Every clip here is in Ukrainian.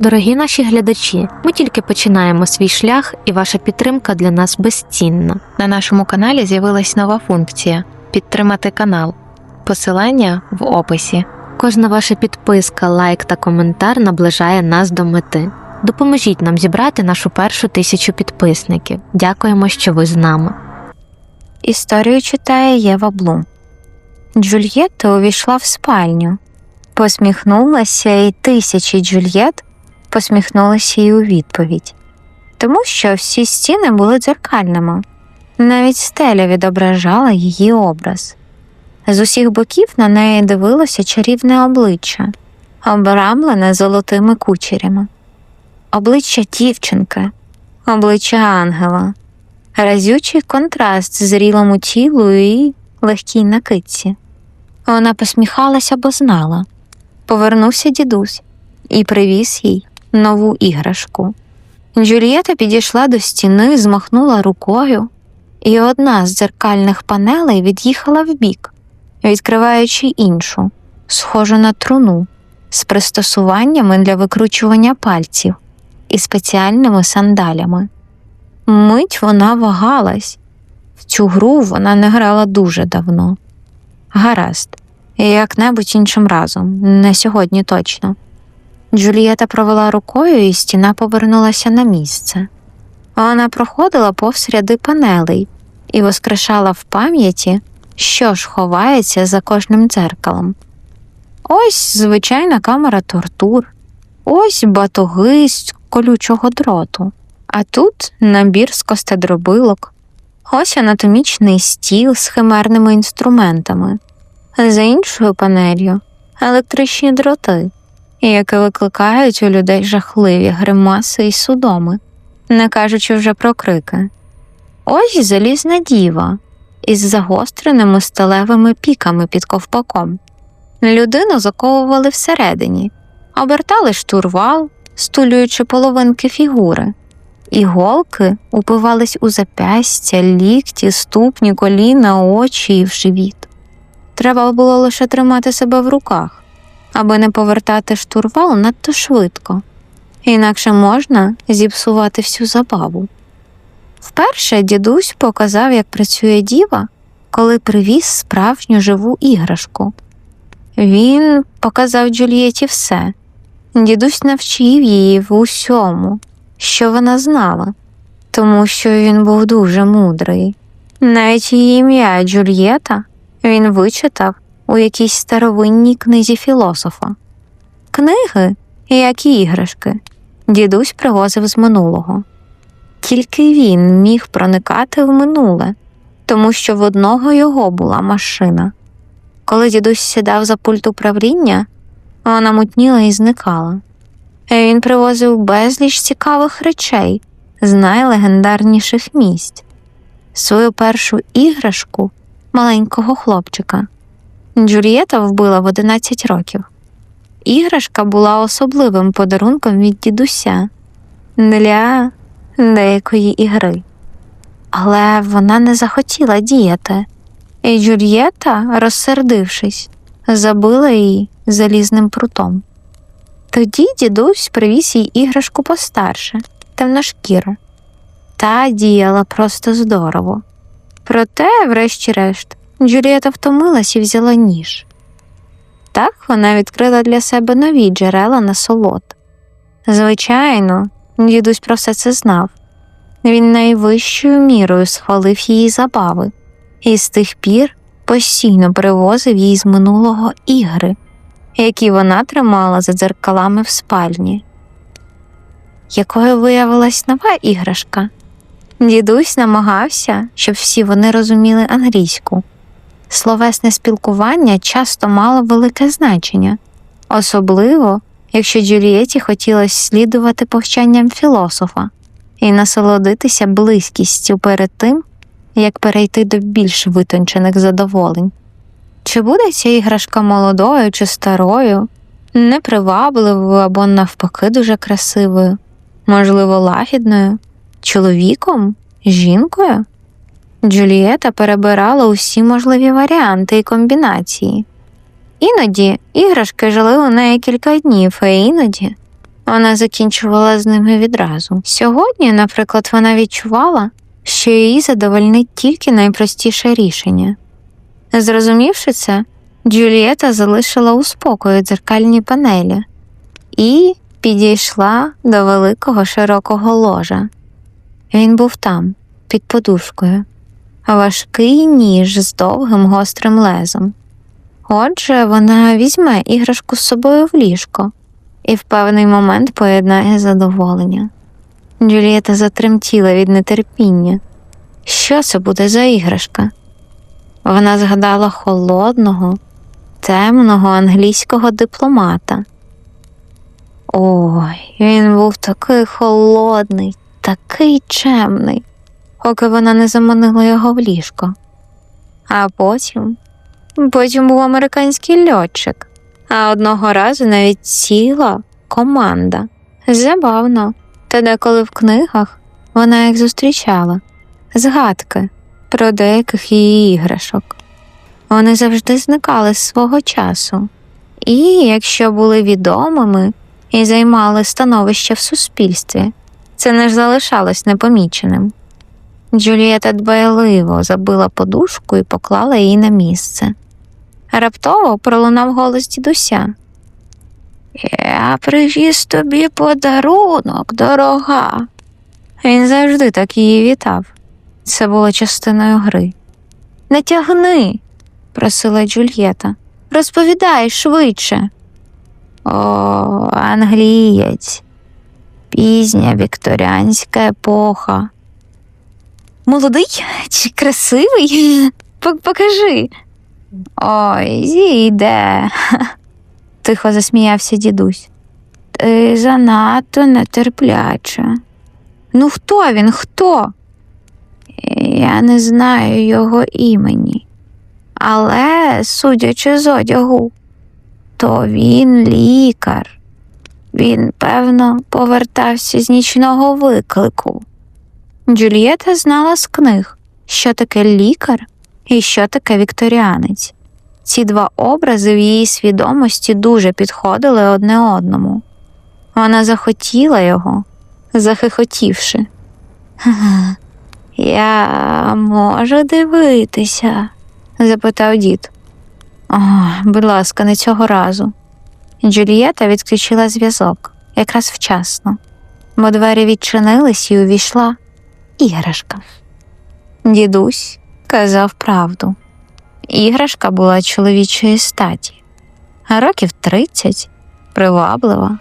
Дорогі наші глядачі, ми тільки починаємо свій шлях, і ваша підтримка для нас безцінна. На нашому каналі з'явилась нова функція підтримати канал. Посилання в описі. Кожна ваша підписка, лайк та коментар наближає нас до мети. Допоможіть нам зібрати нашу першу тисячу підписників. Дякуємо, що ви з нами. Історію читає Єва Блум. Джульєтта увійшла в спальню, посміхнулася, і тисячі Джульєт посміхнулися їй у відповідь, тому що всі стіни були дзеркальними, навіть стеля відображала її образ. З усіх боків на неї дивилося чарівне обличчя, обрамлене золотими кучерями, обличчя дівчинки, обличчя ангела разючий контраст зрілому тілу і легкій накидці. Вона посміхалася, бо знала. Повернувся дідусь і привіз їй нову іграшку. Джульєта підійшла до стіни, змахнула рукою, і одна з дзеркальних панелей від'їхала вбік, відкриваючи іншу, схожу на труну, з пристосуваннями для викручування пальців і спеціальними сандалями. Мить вона вагалась. В цю гру вона не грала дуже давно. Гаразд, як-небудь іншим разом, не сьогодні точно. Джулієта провела рукою, і стіна повернулася на місце. Вона проходила повз ряди панелей і воскрешала в пам'яті, що ж ховається за кожним дзеркалом. Ось звичайна камера тортур, ось батоги з колючого дроту. А тут набір з костедробилок, ось анатомічний стіл з химерними інструментами, за іншою панелью електричні дроти, які викликають у людей жахливі гримаси і судоми, не кажучи вже про крики. Ось залізна діва із загостреними сталевими піками під ковпаком. Людину заковували всередині, обертали штурвал, стулюючи половинки фігури. Іголки упивались у запястя, лікті, ступні, коліна, очі і в живіт. Треба було лише тримати себе в руках, аби не повертати штурвал надто швидко, інакше можна зіпсувати всю забаву. Вперше дідусь показав, як працює діва, коли привіз справжню живу іграшку. Він показав Джульєті все. Дідусь навчив її в усьому що вона знала, тому що він був дуже мудрий. Навіть її ім'я Джульєта він вичитав у якійсь старовинній книзі філософа. Книги, як і іграшки, дідусь привозив з минулого. Тільки він міг проникати в минуле, тому що в одного його була машина. Коли дідусь сідав за пульт управління, вона мутніла і зникала. Він привозив безліч цікавих речей з найлегендарніших місць, свою першу іграшку маленького хлопчика. Джульєта вбила в 11 років. Іграшка була особливим подарунком від дідуся для деякої ігри. Але вона не захотіла діяти, і Джульєта, розсердившись, забила її залізним прутом. Тоді дідусь привіз їй іграшку постарше, темношкіру. Та діяла просто здорово. Проте, врешті-решт, Джулієта втомилась і взяла ніж. Так вона відкрила для себе нові джерела насолод. Звичайно, дідусь про все це знав. Він найвищою мірою схвалив її забави, і з тих пір постійно привозив їй з минулого ігри які вона тримала за дзеркалами в спальні. Якою виявилась нова іграшка? Дідусь намагався, щоб всі вони розуміли англійську. Словесне спілкування часто мало велике значення, особливо, якщо Джулієті хотілося слідувати повчанням філософа і насолодитися близькістю перед тим, як перейти до більш витончених задоволень. Чи буде ця іграшка молодою чи старою, непривабливою або навпаки дуже красивою, можливо, лагідною, чоловіком, жінкою? Джулієта перебирала усі можливі варіанти і комбінації. Іноді іграшки жили у неї кілька днів, а іноді вона закінчувала з ними відразу. Сьогодні, наприклад, вона відчувала, що її задовольнить тільки найпростіше рішення. Зрозумівши це, Джулієта залишила у спокої дзеркальні панелі і підійшла до великого широкого ложа. Він був там, під подушкою, важкий ніж з довгим гострим лезом. Отже, вона візьме іграшку з собою в ліжко і в певний момент поєднає задоволення. Джулієта затремтіла від нетерпіння. Що це буде за іграшка? Вона згадала холодного, темного англійського дипломата. Ой, він був такий холодний, такий чемний, поки вона не заманила його в ліжко. А потім, потім був американський льотчик, а одного разу навіть ціла команда. Забавно, та деколи в книгах вона їх зустрічала згадки про деяких її іграшок. Вони завжди зникали з свого часу, і, якщо були відомими і займали становище в суспільстві, це не ж залишалось непоміченим. Джулієта дбайливо забила подушку і поклала її на місце. Раптово пролунав голос дідуся. Я привіз тобі подарунок, дорога. Він завжди так її вітав. Це було частиною гри. Не тягни, просила Джульєта. Розповідай швидше. О, англієць, пізня вікторіанська епоха. Молодий чи красивий? Покажи. Ой, зійде, тихо засміявся дідусь. Ти занадто нетерпляча. Ну, хто він? Хто? Я не знаю його імені. Але, судячи з одягу, то він лікар. Він, певно, повертався з нічного виклику. Джульєта знала з книг, що таке лікар і що таке вікторіанець. Ці два образи в її свідомості дуже підходили одне одному. Вона захотіла його, захихотівши. Я можу дивитися? запитав дід. О, будь ласка, не цього разу. Джулієта відключила зв'язок якраз вчасно, бо двері відчинились і увійшла іграшка. Дідусь казав правду. Іграшка була чоловічої статі, а років тридцять приваблива.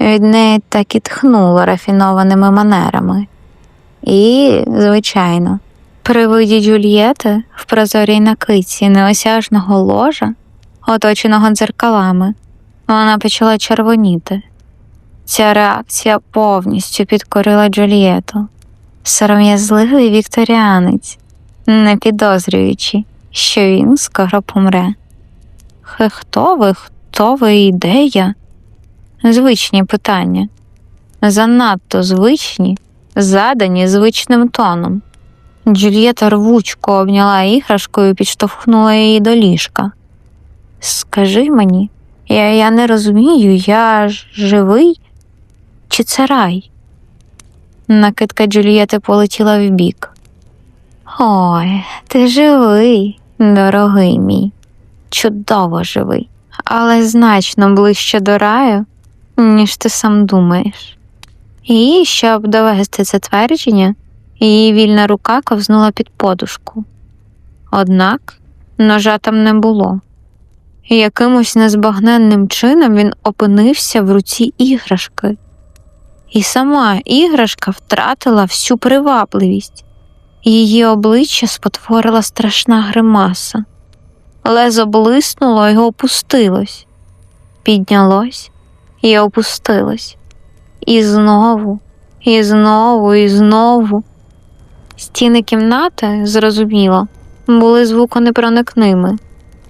Від неї так і тхнуло рафінованими манерами. І, звичайно, при виді Джульєти в прозорій накидці неосяжного ложа, оточеного дзеркалами, вона почала червоніти. Ця реакція повністю підкорила Джульєту. Сором'язливий вікторіанець, не підозрюючи, що він скоро помре. Хто ви, хто ви і де я? Звичні питання. Занадто звичні, задані звичним тоном. Джульєта рвучко обняла іграшкою і підштовхнула її до ліжка. Скажи мені, я, я не розумію, я ж живий чи це рай? Накидка Джульєти полетіла вбік. Ой, ти живий, дорогий мій, чудово живий, але значно ближче до раю, ніж ти сам думаєш. І, щоб довести це твердження, її вільна рука ковзнула під подушку. Однак ножа там не було. Якимось незбагненним чином він опинився в руці іграшки. І сама іграшка втратила всю привабливість. Її обличчя спотворила страшна гримаса. Лезо блиснуло і опустилось, піднялось і опустилось. І знову, і знову, і знову. Стіни кімнати, зрозуміло, були звуконепроникними.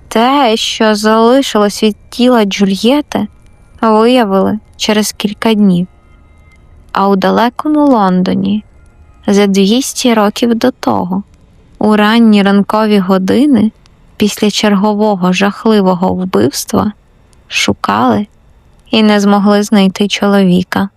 Те, що залишилось від тіла Джульєти, виявили через кілька днів. А у далекому Лондоні, за 200 років до того, у ранні ранкові години, після чергового жахливого вбивства, шукали і не змогли знайти чоловіка.